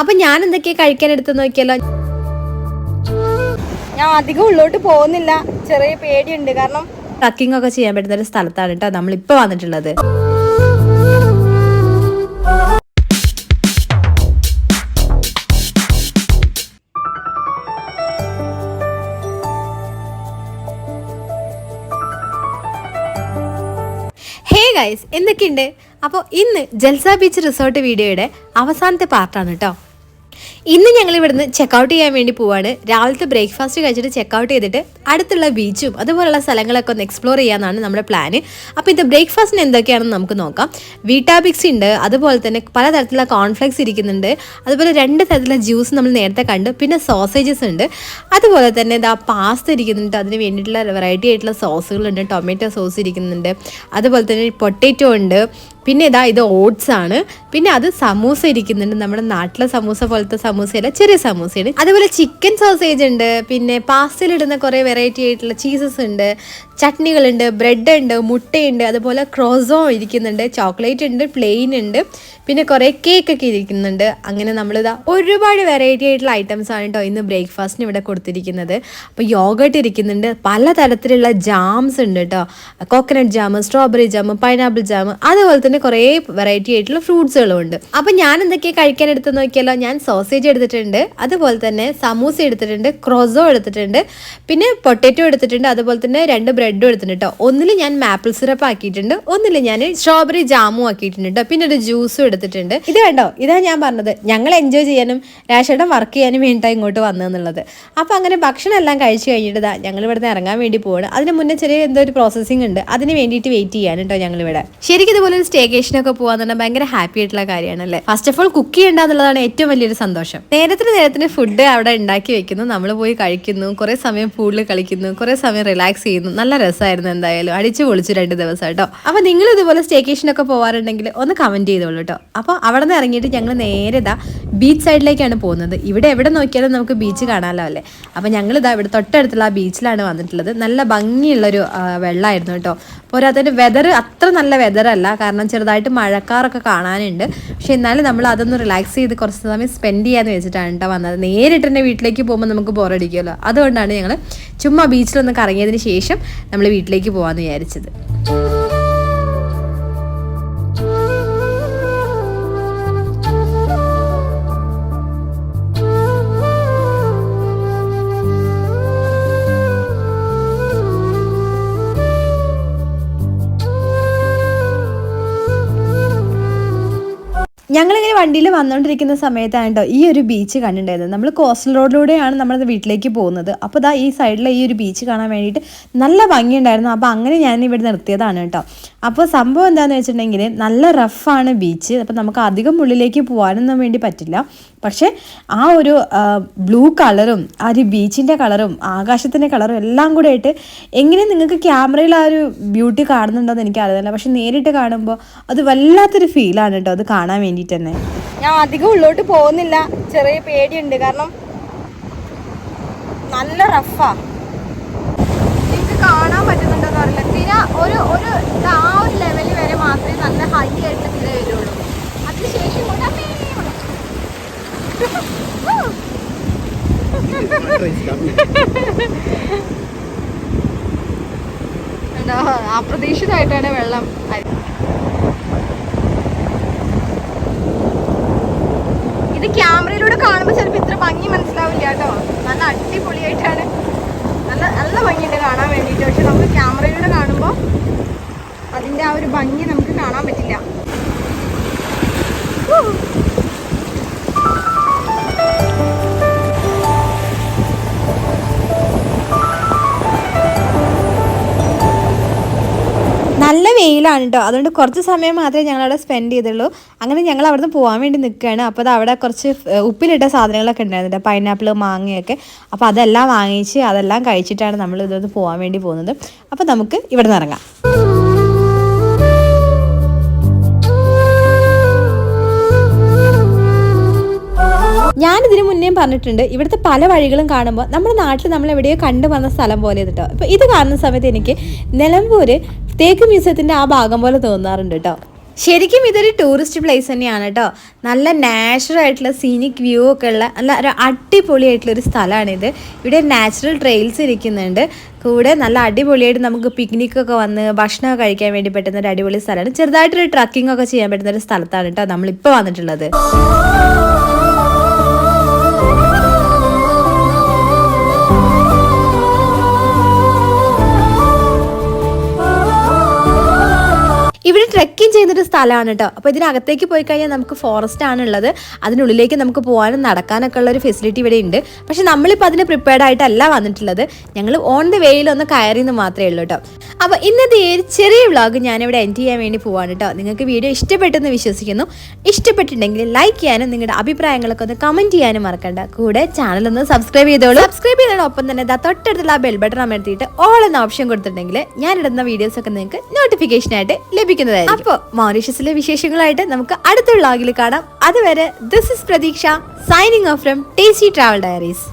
അപ്പൊ ഞാൻ എന്തൊക്കെയാ കഴിക്കാൻ എടുത്തു നോക്കിയല്ലോ ഞാൻ അധികം ഉള്ളോട്ട് പോകുന്നില്ല. ചെറിയ പേടിയുണ്ട്. കാരണം ട്രക്കിംഗ് ഒക്കെ ചെയ്യാൻ പറ്റുന്ന ഒരു സ്ഥലത്താണ് കേട്ടോ നമ്മളിപ്പോ വന്നിട്ടുള്ളത്. ഹേ ഗൈസ് എന്തൊക്കെയുണ്ട്? അപ്പോൾ ഇന്ന് ജൽസ ബീച്ച് റിസോർട്ട് വീഡിയോയുടെ അവസാനത്തെ പാർട്ടാണ് കേട്ടോ. ഇന്ന് ഞങ്ങൾ ഇവിടുന്ന് ചെക്കൗട്ട് ചെയ്യാൻ വേണ്ടി പോവാണ്. രാവിലത്തെ ബ്രേക്ക്ഫാസ്റ്റ് കഴിച്ചിട്ട് ചെക്കൗട്ട് ചെയ്തിട്ട് അടുത്തുള്ള ബീച്ചും അതുപോലുള്ള സ്ഥലങ്ങളൊക്കെ ഒന്ന് എക്സ്പ്ലോർ ചെയ്യാനാണ് നമ്മുടെ പ്ലാന് അപ്പോൾ ഇത് ബ്രേക്ക്ഫാസ്റ്റിന് എന്തൊക്കെയാണെന്ന് നമുക്ക് നോക്കാം. വീട്ടാബിക്സ് ഉണ്ട് അതുപോലെ തന്നെ പലതരത്തിലുള്ള കോൺഫ്ലെക്സ് ഇരിക്കുന്നുണ്ട്. അതുപോലെ രണ്ട് തരത്തിലുള്ള ജ്യൂസ് നമ്മൾ നേരത്തെ കണ്ടു. പിന്നെ സോസേജസ് ഉണ്ട്. അതുപോലെ തന്നെ ഇതാ പാസ്ത ഇരിക്കുന്നുണ്ട്. അതിന് വേണ്ടിയിട്ടുള്ള വെറൈറ്റി ആയിട്ടുള്ള സോസുകളുണ്ട് ടൊമാറ്റോ സോസ് ഇരിക്കുന്നുണ്ട്. അതുപോലെ തന്നെ പൊട്ടേറ്റോ ഉണ്ട്. പിന്നെ ഇതാ ഇത് ഓട്സ് ആണ്. പിന്നെ അത് സമൂസ ഇരിക്കുന്നുണ്ട്. നമ്മുടെ നാട്ടിലെ സമൂസ പോലത്തെ സമൂസയല്ല ചെറിയ സമൂസയാണ്. അതുപോലെ ചിക്കൻ സോസേജ് ഉണ്ട്. പിന്നെ പാസ്തയിലിടുന്ന കുറേ വെറൈറ്റി ആയിട്ടുള്ള ചീസസ് ഉണ്ട്. ചട്നികളുണ്ട് ബ്രെഡ് ഉണ്ട് മുട്ടയുണ്ട് അതുപോലെ ക്രോസോ ഇരിക്കുന്നുണ്ട് ചോക്ലേറ്റ് ഉണ്ട് പ്ലെയിൻ ഉണ്ട്. പിന്നെ കുറേ കേക്കൊക്കെ ഇരിക്കുന്നുണ്ട്. അങ്ങനെ നമ്മളിതാ ഒരുപാട് വെറൈറ്റി ആയിട്ടുള്ള ഐറ്റംസ് ആണ് കേട്ടോ ഇന്ന് ബ്രേക്ക്ഫാസ്റ്റിന് ഇവിടെ കൊടുത്തിരിക്കുന്നത്. അപ്പോൾ യോഗട്ട് ഇരിക്കുന്നുണ്ട്. പലതരത്തിലുള്ള ജാംസ് ഉണ്ട് കേട്ടോ coconut jam strawberry jam pineapple jam അതുപോലെ തന്നെ കുറേ വെറൈറ്റി ആയിട്ടുള്ള ഫ്രൂട്ട്സുകളും ഉണ്ട് അപ്പോൾ ഞാൻ എന്തൊക്കെയാണ് കഴിക്കാൻ എടുത്ത് നോക്കിയാലോ ഞാൻ സോസേജ് എടുത്തിട്ടുണ്ട് അതുപോലെ തന്നെ സമൂസ എടുത്തിട്ടുണ്ട് ക്രോസോ എടുത്തിട്ടുണ്ട് പിന്നെ പൊട്ടറ്റോ എടുത്തിട്ടുണ്ട് അതുപോലെ തന്നെ രണ്ട് ബ്രെഡും എടുത്തിട്ടുണ്ട് കേട്ടോ ഒന്നിൽ ഞാൻ മാപ്പിൾ സിറപ്പ് ആക്കിയിട്ടുണ്ട് ഒന്നിൽ ഞാൻ സ്ട്രോബെറി ജാമും ആക്കിയിട്ടുണ്ട് കേട്ടോ പിന്നെ ഒരു ജ്യൂസും എടുത്തിട്ടുണ്ട്. ഇത് കണ്ടോ? ഇതാ ഞാൻ പറഞ്ഞത്. ഞങ്ങൾ എൻജോയ് ചെയ്യാനും രാഷേട്ടൻ വർക്ക് ചെയ്യാനും വേണ്ടിയിട്ടാണ് ഇങ്ങോട്ട് വന്നതെന്നുള്ളത് അപ്പോൾ അങ്ങനെ ഭക്ഷണം എല്ലാം കഴിച്ചു കഴിഞ്ഞിട്ട് ഞങ്ങൾ ഇവിടുന്ന് ഇറങ്ങാൻ വേണ്ടി പോവാണ്. അതിന് മുന്നേ ചെറിയ എന്തോ ഒരു പ്രോസസ്സിംഗ് ഉണ്ട്. അതിന് വേണ്ടിയിട്ട് വെയിറ്റ് ചെയ്യാൻ കേട്ടോ ഞങ്ങളിവിടെ ശരിക്കും ഇതുപോലെ ഒരു സ്റ്റേക്കേഷനൊക്കെ പോകാന്ന് പറഞ്ഞാൽ ഭയങ്കര ഹാപ്പി ആയിട്ടുള്ള കാര്യമാണ് അല്ലേ ഫസ്റ്റ് ഓഫ് ഓൾ കുക്ക് ചെയ്യേണ്ട എന്നുള്ളതാണ് ഏറ്റവും വലിയൊരു സന്തോഷം. നേരത്തിന് നേരത്തിന് ഫുഡ് അവിടെ ഉണ്ടാക്കി വെക്കുന്നു നമ്മൾ പോയി കഴിക്കുന്നു കുറേ സമയം പൂളിൽ കളിക്കുന്നു കുറേ സമയം റിലാക്സ് ചെയ്യുന്നു. നല്ല രസമായിരുന്നു എന്തായാലും. അടിച്ചു പൊളിച്ചു രണ്ട് ദിവസം കേട്ടോ. അപ്പോൾ നിങ്ങൾ ഇതുപോലെ സ്റ്റേക്കേഷനൊക്കെ പോവാറുണ്ടെങ്കിൽ ഒന്ന് കമന്റ് ചെയ്തോളൂ കേട്ടോ. അപ്പോൾ അവിടെ നിന്ന് ഇറങ്ങിയിട്ട് ഞങ്ങൾ നേരെ ബീച്ച് സൈഡിലേക്കാണ് പോകുന്നത്. ഇവിടെ എവിടെ നോക്കിയാലും നമുക്ക് ബീച്ച് കാണാമല്ലോ അല്ലേ? ഞങ്ങൾ ഇതാ ഇവിടെ തൊട്ടടുത്തുള്ള ആ ബീച്ചിലാണ് വന്നിട്ടുള്ളത്. നല്ല ഭംഗിയുള്ളൊരു വെള്ളമായിരുന്നു കേട്ടോ. പോരാത്തതിന് വെതർ അത്ര നല്ല വെതറല്ല കാരണം ചെറുതായിട്ട് മഴക്കാറൊക്കെ കാണാനുണ്ട്. പക്ഷെ എന്നാലും നമ്മൾ അതൊന്ന് റിലാക്സ് ചെയ്ത് കുറച്ച് സമയം സ്പെൻഡ് ചെയ്യാന്ന് വെച്ചിട്ടാണ് കേട്ടോ വന്നത്. നേരിട്ട് തന്നെ വീട്ടിലേക്ക് പോകുമ്പോൾ നമുക്ക് ബോറടിക്കുമല്ലോ അതുകൊണ്ടാണ് ഞങ്ങൾ ചുമ്മാ ബീച്ചിലൊന്ന് കറങ്ങിയതിന് ശേഷം നമ്മൾ വീട്ടിലേക്ക് പോകാമെന്ന് വിചാരിച്ചത്. ഞങ്ങളിങ്ങനെ വണ്ടിയിൽ വന്നുകൊണ്ടിരിക്കുന്ന സമയത്താണ് കേട്ടോ ഈ ഒരു ബീച്ച് കണ്ടിട്ടുണ്ടായിരുന്നത്. നമ്മൾ കോസ്റ്റൽ റോഡിലൂടെയാണ് നമ്മൾ വീട്ടിലേക്ക് പോകുന്നത്. അപ്പോൾ ദാ ഈ സൈഡിലെ ഈ ഒരു ബീച്ച് കാണാൻ വേണ്ടിയിട്ട് നല്ല ഭംഗിയുണ്ടായിരുന്നു. അപ്പോൾ അങ്ങനെ ഞാൻ ഇവിടെ നിർത്തിയതാണ് കേട്ടോ അപ്പോൾ സംഭവം എന്താണെന്ന് വെച്ചിട്ടുണ്ടെങ്കിൽ നല്ല റഫാണ് ബീച്ച് അപ്പോൾ നമുക്ക് അധികം ഉള്ളിലേക്ക് പോകാനൊന്നും വേണ്ടി പറ്റില്ല. പക്ഷേ ആ ഒരു ബ്ലൂ കളറും ആ ഒരു ബീച്ചിന്റെ കളറും ആകാശത്തിന്റെ കളറും എല്ലാം കൂടെ ആയിട്ട് എങ്ങനെ നിങ്ങൾക്ക് ക്യാമറയിൽ ആ ഒരു ബ്യൂട്ടി കാണുന്നുണ്ടോയെന്ന് എനിക്ക് പക്ഷെ നേരിട്ട് കാണുമ്പോൾ അത് വല്ലാത്തൊരു ഫീലാണ് കേട്ടോ അത് കാണാൻ വേണ്ടിയിട്ട് തന്നെ. ഞാൻ അധികം ഉള്ളോട്ട് പോകുന്നില്ല. ചെറിയ പേടിയുണ്ട്. കാരണം നല്ല റഫാ നിങ്ങൾക്ക് കാണാൻ പറ്റുന്നുണ്ടോന്ന് അറിയില്ല. തിര ഒരു ഒരു ആ ഒരു ലെവലിൽ വരെ മാത്രമേ നല്ല ഹൈ ആയിട്ടുള്ള തിര വരുള്ളൂ അതിനുശേഷം കൊണ്ട് അമ്മേ ഇവിടെ. അപ്രതീക്ഷിതമായിട്ടാണ് വെള്ളം ഇത് ക്യാമറയിലൂടെ കാണുമ്പോൾ ചിലപ്പോൾ ഇത്ര ഭംഗി മനസ്സിലാവില്ല കേട്ടോ. നല്ല അടിപൊളിയായിട്ടാണ്. നല്ല നല്ല ഭംഗിയുണ്ട് കാണാൻ വേണ്ടിയിട്ട്. പക്ഷെ നമുക്ക് ക്യാമറയിലൂടെ കാണുമ്പോൾ അതിന്റെ ആ ഒരു ഭംഗി നമുക്ക് കാണാൻ പറ്റില്ല. വെയിലാണ് കേട്ടോ അതുകൊണ്ട് കുറച്ച് സമയം മാത്രമേ ഞങ്ങൾ അവിടെ സ്പെൻഡ് ചെയ്തുള്ളൂ. അങ്ങനെ ഞങ്ങൾ അവിടുന്ന് പോകാൻ വേണ്ടി നിൽക്കുകയാണ്. അപ്പോൾ അത് അവിടെ കുറച്ച് ഉപ്പിലിട്ട സാധനങ്ങളൊക്കെ ഉണ്ടായിരുന്നു. പൈനാപ്പിൾ മാങ്ങയൊക്കെ. അപ്പോൾ അതെല്ലാം വാങ്ങിച്ച് അതെല്ലാം കഴിച്ചിട്ടാണ് നമ്മൾ ഇതൊന്ന് പോകാൻ വേണ്ടി പോകുന്നത്. അപ്പോൾ നമുക്ക് ഇവിടെ നിന്ന് ഇറങ്ങാം. ഞാൻ ഇതിനു മുന്നേ പറഞ്ഞിട്ടുണ്ട് ഇവിടുത്തെ പല വഴികളും കാണുമ്പോൾ നമ്മുടെ നാട്ടിൽ നമ്മൾ എവിടെയോ കണ്ടു വന്ന സ്ഥലം പോലെ കേട്ടോ അപ്പോൾ ഇത് കാണുന്ന സമയത്ത് എനിക്ക് നിലമ്പൂര് തേക്ക് മ്യൂസിയത്തിന്റെ ആ ഭാഗം പോലെ തോന്നാറുണ്ട് കേട്ടോ ശരിക്കും ഇതൊരു ടൂറിസ്റ്റ് പ്ലേസ് തന്നെയാണ് കേട്ടോ നല്ല നാച്ചുറൽ ആയിട്ടുള്ള സീനിക് വ്യൂ ഒക്കെ ഉള്ള നല്ല ഒരു അടിപൊളിയായിട്ടുള്ള ഒരു സ്ഥലമാണിത്. ഇവിടെ നാച്ചുറൽ ട്രെയിൽസ് ഇരിക്കുന്നുണ്ട്. കൂടെ നല്ല അടിപൊളിയായിട്ട് നമുക്ക് പിക്നിക് ഒക്കെ വന്ന് ഭക്ഷണമൊക്കെ കഴിക്കാൻ വേണ്ടി പറ്റുന്ന ഒരു അടിപൊളി സ്ഥലമാണ്. ചെറുതായിട്ടൊരു ട്രക്കിംഗ് ഒക്കെ ചെയ്യാൻ പറ്റുന്ന ഒരു സ്ഥലത്താണ് കേട്ടോ നമ്മളിപ്പോൾ വന്നിട്ടുള്ളത്. ചെയ്യുന്നൊരു സ്ഥലമാണ് കേട്ടോ അപ്പോൾ ഇതിനകത്തേക്ക് പോയി കഴിഞ്ഞാൽ നമുക്ക് ഫോറസ്റ്റ് ആണുള്ളത്. അതിനുള്ളിലേക്ക് നമുക്ക് പോകാനും നടക്കാനൊക്കെ ഉള്ള ഒരു ഫെസിലിറ്റി ഇവിടെ ഉണ്ട്. പക്ഷെ നമ്മളിപ്പോൾ അതിന് പ്രിപ്പയർഡ് ആയിട്ടല്ല വന്നിട്ടുള്ളത്. ഞങ്ങൾ ഓൺ ദി വേയിൽ ഒന്ന് കയറിയെന്ന് മാത്രമേ ഉള്ളൂ കേട്ടോ അപ്പോൾ ഇന്നത്തെ ഈ ചെറിയ വ്ളോഗ് ഞാനിവിടെ എൻഡ് ചെയ്യാൻ വേണ്ടി പോവാണ് കേട്ടോ നിങ്ങൾക്ക് വീഡിയോ ഇഷ്ടപ്പെട്ടെന്ന് വിശ്വസിക്കുന്നു. ഇഷ്ടപ്പെട്ടിട്ടുണ്ടെങ്കിൽ ലൈക്ക് ചെയ്യാനും നിങ്ങളുടെ അഭിപ്രായങ്ങളൊക്കെ ഒന്ന് കമന്റ് ചെയ്യാനും മറക്കണ്ട. കൂടെ ചാനൽ ഒന്ന് സബ്സ്ക്രൈബ് ചെയ്തോളൂ. സബ്സ്ക്രൈബ് ചെയ്യുന്നതിനൊപ്പം തന്നെ തൊട്ടടുത്തുള്ള ആ ബെൽ ബട്ടൺ അമർത്തിയിട്ട് ഓൾ എന്ന ഓപ്ഷൻ കൊടുത്തിട്ടുണ്ടെങ്കിൽ ഞാനിടുന്ന വീഡിയോസൊക്കെ നിങ്ങൾക്ക് നോട്ടിഫിക്കേഷൻ ആയിട്ട് ലഭിക്കുന്നതായിരിക്കും. അപ്പോൾ മൗറീഷ്യസിലെ വിശേഷങ്ങളായിട്ട് നമുക്ക് അടുത്ത വ്ളോഗിൽ കാണാം. അതുവരെ this is Pratheeksha signing off from tasty travel diaries